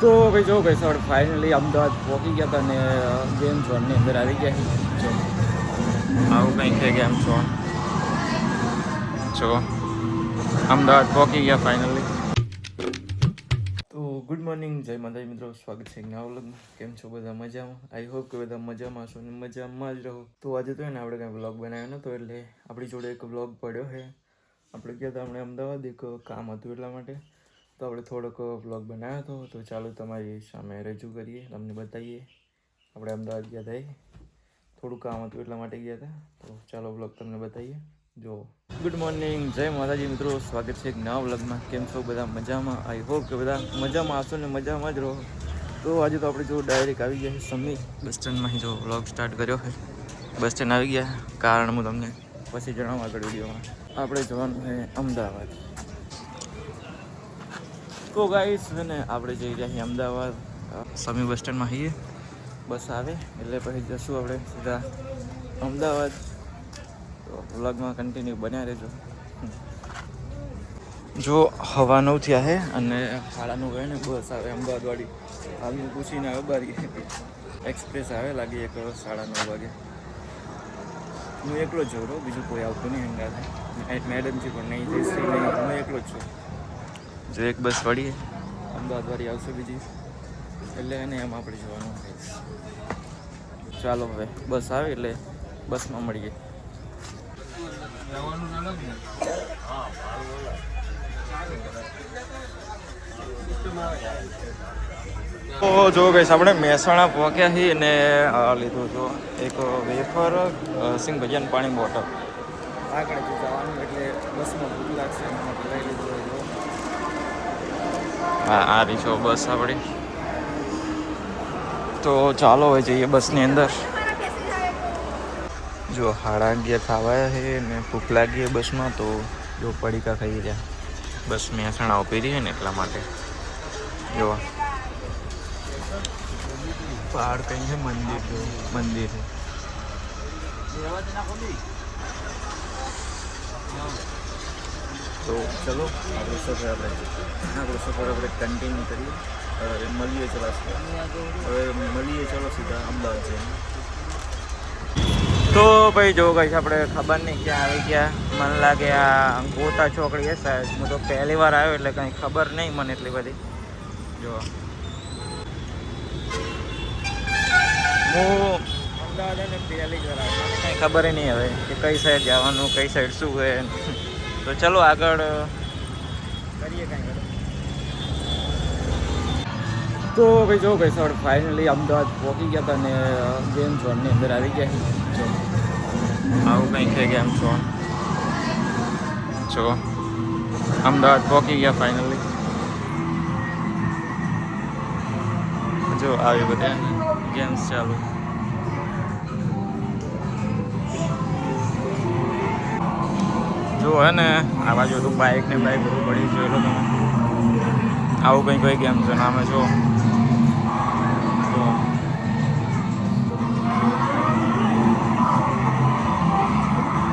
તો ભાઈ જો ભાઈ સર ફાઇનલી અમદાવાદ પહોંચી ગયા હતા ને ગેમ ઝોનની અંદર આવી ગયા જો. આવું કંઈક છે ગેમ ઝોન જો. અમદાવાદ પહોંચી ગયા ફાઇનલી તો ગુડ મોર્નિંગ જય માતાજી મિત્રો સ્વાગત છે નવા કેમ છો બધા મજામાં? આઈ હોપ કે બધા મજામાં છો ને મજામાં જ રહો. તો આજે તો એને આપણે કંઈ વ્લોગ બનાવ્યો નહોતો એટલે આપણી જોડે એક વ્લોગ પડ્યો છે આપણે ગયા હતા હમણાં અમદાવાદ એક કામ હતું એટલા માટે. તો આપણે થોડોક વ્લોગ બનાવ્યો હતો, તો ચાલો તમારી સામે રજૂ કરીએ, તમને બતાવીએ. આપણે અમદાવાદ ગયા હતા. થોડું કામ હતું એટલા માટે ગયા હતા. તો ચાલો વ્લોગ તમને બતાવીએ. જો. ગુડ મોર્નિંગ જય માતાજી મિત્રો. સ્વાગત છે એક નવા વ્લોગમાં કેમ છો બધા? મજામાં? આઈ હોપ કે બધા મજામાં આવશો ને મજામાં જ રહો. તો આજે તો આપણે જો ડાયરેક્ટ આવી ગયા સમી બસ સ્ટેન્ડમાં જો વ્લોગ સ્ટાર્ટ કર્યો છે. બસ સ્ટેન્ડ આવી ગયા. કારણ હું તમને પછી જણાવું આગળ વિડીયોમાં. આપણે જવાનું છે અમદાવાદ. તો ગાઈસ છે ને આપણે જઈ રહ્યા છીએ અમદાવાદ. સમી બસ સ્ટેન્ડમાં છીએ બસ આવે, એટલે પછી જશું આપણે સીધા અમદાવાદ. તો વ્લોગમાં કન્ટિન્યુ બન્યા રહેજો. જો હવા નવ થયા છે અને સાડા નવ ગયે ને, બસ આવે અમદાવાદવાળી. હાલનું પૂછીને આવે બારી. એક્સપ્રેસ આવે, લાગે એક સાડા નવ વાગે. હું એકલો જ જઉં બીજું કોઈ આવતું નહીં હંગાથે મેડમ છે પણ નહીં જઈશ, નહીં, હું એકલો જ છું. જો એક બસ વળી અમદાવાદવાળી આવશે બીજી. એટલે એને એમ આપણે જવાનું ચાલો હવે બસ આવે એટલે બસમાં મળીએ. જો ગઈ આપણે મહેસાણા પહોંચ્યા છીએ અને લીધો લીધું તો એક વેફર સિંગ ભજીયા પાણી બોટલ આગળ જવાનું એટલે બસમાં ભૂખ લાગશે લીધું હોય જો. હા આ રહી છો બસ આપણી તો ચાલો હવે જઈએ બસની અંદર. જો હાડા અગિયાર ખાવાયા છે ને ભૂખ લાગી બસમાં, તો જો પડીકા ખાઈ રહ્યા. બસ મહેસાણા ઊભી રહી ને એટલા માટે. જો પહાડ કઈ છે? મંદિર મંદિર છે. તો ચલો, આપણો સફર આપણે, આપણો સફર આપણે કન્ટિન્યુ કરીએ. હવે મળીએ ચલો હવે મળીએ ચલો સીધા અમદાવાદ જઈને. તો ભાઈ જો ગઈ આપણે ખબર નહીં ક્યાં આવી ગયા. મને લાગે આ ગોતા ચોકડી છે સાહેબ. હું તો પહેલી વાર આવ્યો એટલે કંઈ ખબર નહીં મને એટલી બધી. જો. હું અમદાવાદ કંઈ ખબર નહીં હવે કે કઈ સાઈડ જવાનું, કઈ સાઈડ શું છે તો ચલો આગળ કરીએ કાંઈ તો ભાઈ જો ભાઈ સર ફાઇનલી અમદાવાદ પહોંચી ગયા હતા ને ગેમ ઝોનની અંદર આવી ગયા જો. આવું કંઈક છે ગેમ ઝોન જો. અમદાવાદ પહોંચી ગયા ફાઇનલી જો આવી બધા ગેમ્સ ચાલુ. જો હે ને આ બાજુ બધું બાઇક ને બાઇક બધું પડી જોઈ લો તમે. આવું કંઈ કંઈ ગેમ છે નામે જો.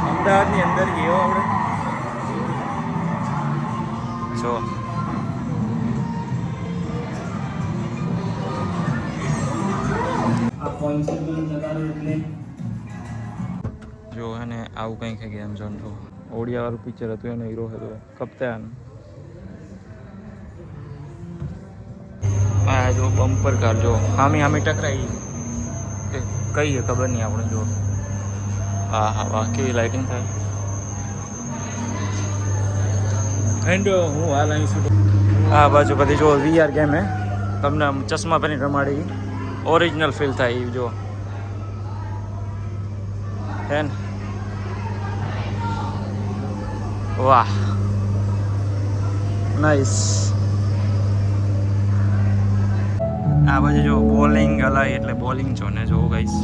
અમદાવાદની અંદર ગયો આપણે. જો. જો હે ને આવું કંઈક છે ગેમ ઝોન જો. ઓડિયાવાળું પિક્ચર હતું, એનો હીરો હતો. કપ્તાન. આ જો બમ્પર કાર જો હામી હામી ટકરાઈ. કઈ છે ખબર નહીં આપણે, જો. હા હા, વાહ, કેવી લાઇટિંગ થાય. એન્ડ હું હાલ અહીં છું. આ બાજુ બધી જો વીઆર ગેમ હે. તમને આમ ચશ્મા પહેરી રમાડી. ઓરિજિનલ ફીલ થાય એ જો. હે ને વાહ. નાઈસ આ બાજુ જો બોલિંગ અલાય એટલે બોલિંગ છો ને જો ગઈશ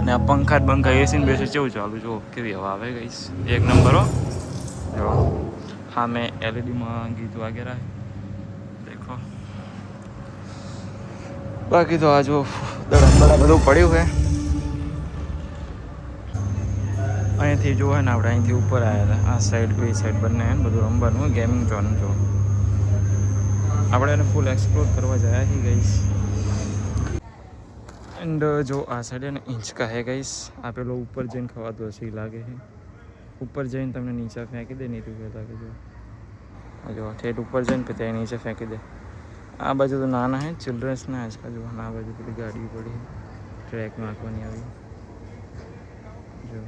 અને આ પંખા બંખા એસી બેસે કેવું ચાલુ? જો કેવી હવા આવે ગઈશ એક નંબર હો. હા, મેં એલઈડીમાં ગીત વગેરે દેખો. બાકી તો આ જો દડા બધું પડ્યું છે અહીંથી જો હે ને, આપણે અહીંથી ઉપર આવ્યા હતા. આ સાઈડ બે સાઈડ બંને બધું રમવાનું ગેમિંગ જોવાનું જો. આપણે એને ફૂલ એક્સપ્લોર કરવા જયા હી ગઈશ એન્ડ જો આ સાઈડ એને ઇંચકા હે ગઈશ આ પેલો ઉપર જઈને ખવાતું હશે લાગે છે ઉપર જઈને તમને નીચે ફેંકી દે નહીં તું કહેતા કે જો. જો, ઠેઠ ઉપર જઈને પછી નીચે ફેંકી દે. આ બાજુ તો નાના હે ચિલ્ડ્રન્સના આજકાલ જો આ બાજુ પેલી ગાડી પડી ટ્રેક નાખવાની આવી. જો.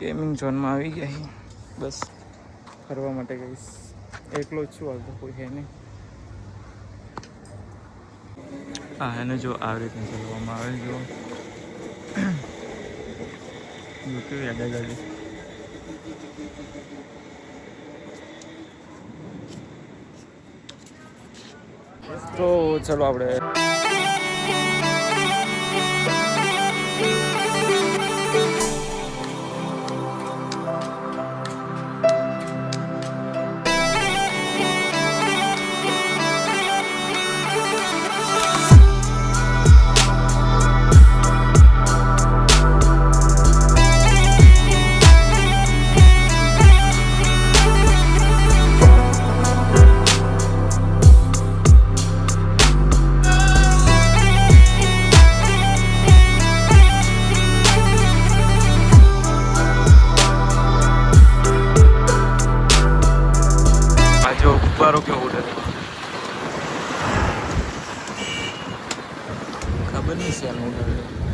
ગેમિંગ ઝોનમાં આવી ગયા છે બસ, ફરવા માટે ગઈશ. એકલો જ છું, હાલ તો કોઈ હે નહીં. હા એને જો, આવી રીતે ચલાવવામાં આવે જો. જો કેવી યાદ ગાડી તો ચલો આપણે ખબર નહીં શેર ઉડે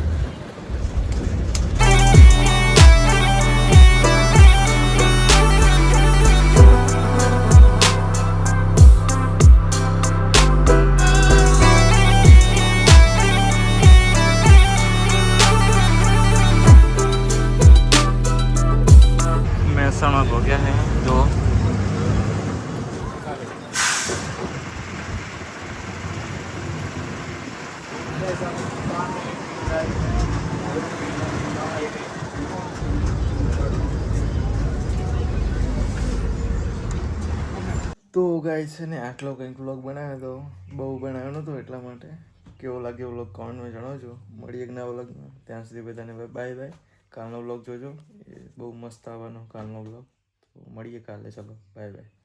તો ગાય છે ને, આટલો કંઈક વ્લોગ બનાવ્યો તો બહુ બનાવ્યો નહોતો એટલા માટે. કેવો લાગ્યો વ્લોગ કોમેન્ટમાં જણાવજો. મળીએ એક નવા વ્લોગમાં ત્યાં સુધી બધાને બાય બાય કાલનો વ્લોગ જોજો. એ બહુ મસ્ત આવવાનો કાલનો વ્લોગ તો મળીએ કાલે, ચલો. Bye bye